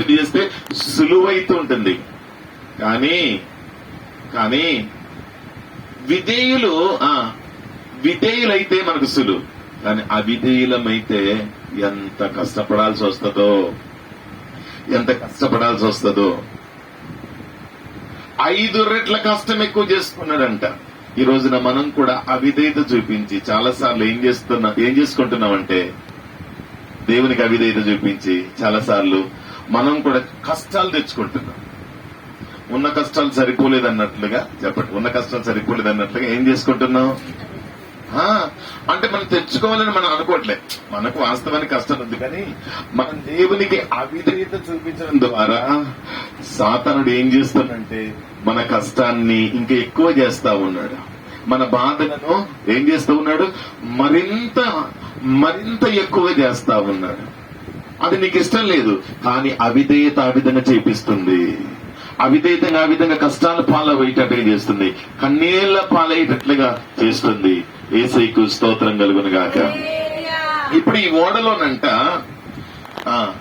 చేస్తే సులువైతూ ఉంటుంది. కానీ కానీ విధేయులు ఆ విధేయులైతే మనకు సులువు. కానీ అవిధేయులమైతే ఎంత కష్టపడాల్సి వస్తుందో ఎంత కష్టపడాల్సి వస్తుందో. ఐదు రెట్ల కష్టం ఎక్కువ చేసుకున్నాడంట. ఈ రోజున మనం కూడా అవిధేయత చూపించి చాలా సార్లు ఏం చేస్తున్నా ఏం చేసుకుంటున్నామంటే దేవునికి అవిధేయత చూపించి చాలా సార్లు మనం కూడా కష్టాలు తెచ్చుకుంటున్నాం. ఉన్న కష్టాలు సరిపోలేదు అన్నట్లుగా చెప్పండి. ఉన్న కష్టాలు సరిపోలేదు అన్నట్లుగా ఏం చేసుకుంటున్నాం? అంటే మనం తెచ్చుకోవాలని మనం అనుకోవట్లే. మనకు వాస్తవానికి కష్టం ఉంది కానీ మనం దేవునికి అవిధేయత చూపించడం ద్వారా సాతనుడు ఏం చేస్తాడంటే మన కష్టాన్ని ఇంకా ఎక్కువ చేస్తా ఉన్నాడు. మన బాధలను ఏం చేస్తూ ఉన్నాడు? మరింత మరింత ఎక్కువ చేస్తా ఉన్నాడు. అది నీకు ఇష్టం లేదు. కానీ అవిధేయత ఆ విధంగా చేపిస్తుంది. అవిధేయతంగా ఆ విధంగా కష్టాల పాలయ్యేటట్టుగా చేస్తుంది. కన్నీళ్ళ పాలయ్యేటట్లుగా చేస్తుంది. ఏసైకు స్తోత్రం కలుగును గాక ఇప్పుడు ఈ ఓడలోనంట ఆ,